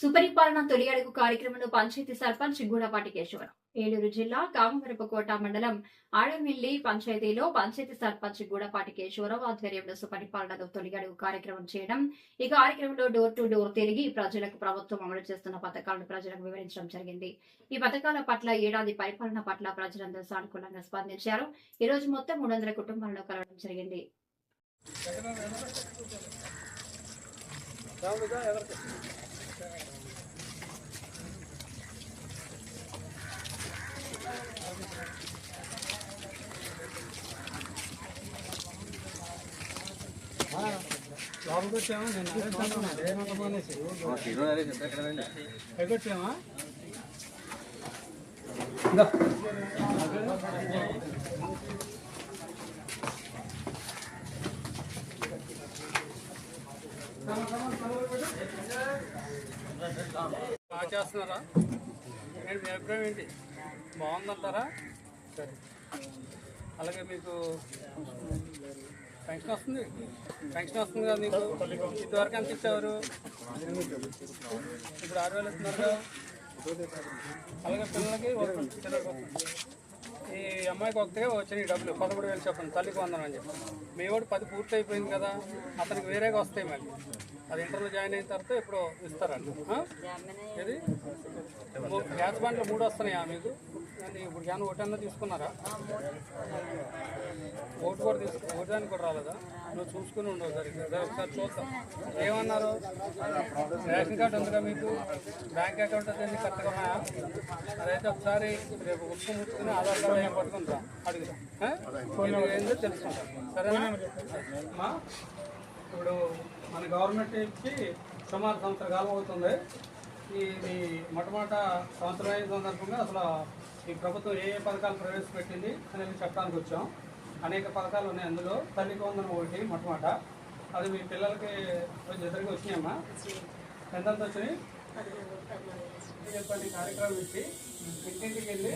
సుపరిపాలన తొలి అడుగు కార్యక్రమంలో పంచాయతీ సర్పంచ్ గూడపాటి కేశవరావు. ఏలూరు జిల్లా కామవరపుకోట మండలం ఆడమిల్లి పంచాయతీలో పంచాయతీ సర్పంచ్ గూడపాటి కేశవరావు ఆధ్వర్యంలో సుపరిపాలనలో తొలి అడుగు కార్యక్రమం చేయడం ఈ కార్యక్రమంలో డోర్ టు డోర్ తిరిగి ప్రజలకు ప్రభుత్వం అమలు చేస్తున్న పథకాలను ప్రజలకు వివరించడం జరిగింది. ఈ పథకాల పట్ల ఏడాది పరిపాలన పట్ల ప్రజలందరూ సానుకూలంగా స్పందించారు. ఈ రోజు మొత్తం మూడు వందల కుటుంబాలను కలవడం జరిగింది. లోపలికి వచ్చామా నేను బాగా చేస్తున్నారా? ఏంటి మీ అభిప్రాయం ఏంటి? బాగుందంటారా? సరే. అలాగే మీకు పెన్షన్ వస్తుంది. పెన్షన్ వస్తుంది కదా నీకు? ఇంతవరకు ఎంత ఇచ్చేవారు? ఇప్పుడు ఆరు వేలు ఇస్తున్నారు కదా. అలాగే పిల్లలకి ఈ అమ్మాయికి ఒకటిగా వచ్చినాయి డబ్బులు. పదమూడు వేలు చెప్పండి. తల్లికి వందనం అని చెప్పి మీ వాడు పది పూర్తి అయిపోయింది కదా. అతనికి వేరేగా వస్తాయి మళ్ళీ. అది ఇంటర్లో జాయిన్ అయిన తర్వాత ఇప్పుడు ఇస్తారండి ఇది గ్యాస్ బండ్లు మూడు వస్తున్నాయా మీకు? ఇప్పుడు గ్యాన్ ఒకటన్నా తీసుకున్నారా? కూడా తీసుకు ఓటానికి కూడా రాలేదా? నువ్వు చూసుకుని ఉండవు సరిగ్గా సరే, ఒకసారి చూద్దాం. ఏమన్నారు? రేషన్ కార్డు ఉందిగా మీకు? బ్యాంక్ అకౌంట్ అన్ని కరెక్ట్గా ఉన్నాయా? అదైతే ఒకసారి రేపు ఉప్పు ముట్టుకుని ఆధార్ కార్డు ఏం పట్టుకుంటా? ఇది ఏందో తెలుసుకుంటాం. సరేనా? ఇప్పుడు మన గవర్నమెంట్ ఇచ్చి సుమారు సంవత్సర కాలం అవుతుంది. ఇది మొట్టమొదట సంవత్సరం అయిన సందర్భంగా అసలు ఈ ప్రభుత్వం ఏ ఏ పథకాలు ప్రవేశపెట్టింది అనేది చెప్పడానికి వచ్చాం. అనేక పథకాలు ఉన్నాయి అందులో. తల్లికి వందనం ఒకటి మొట్టమొదట. అది మీ పిల్లలకి కొంచెం ఇద్దరికి వచ్చినాయమ్మా? ఎంతెంత వచ్చినాయి? చెప్పండి కార్యక్రమం ఇచ్చి ఇంటింటికి వెళ్ళి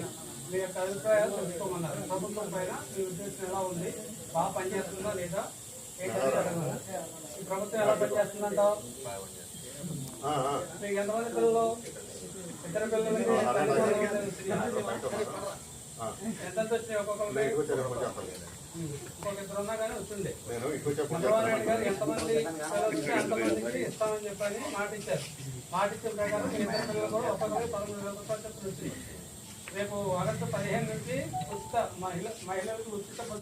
మీ యొక్క అభిప్రాయాలు తెలుసుకోమన్నారు. ప్రభుత్వం పైన మీ ఉద్దేశం ఎలా ఉంది? బాగా పనిచేస్తుందా లేదా. ఈ ప్రభుత్వం ఎలా పనిచేస్తుందంటావు? మీకు ఎంతమంది పిల్లలు? ఇద్దరు పిల్లలకి ఎంతెంత వచ్చినాయి ఎంతమంది ఇస్తామని చెప్పని మాట ఇచ్చారు మాట ఇచ్చిన ప్రకారం మీ ఇద్దరు పిల్లలు కూడా ఒక్కొక్కరికి పదమూడు వేల రూపాయలు చొప్పున వచ్చింది రేపు ఆగస్టు పదిహేను నుంచి ఉచిత మహిళ మహిళలకు ఉచిత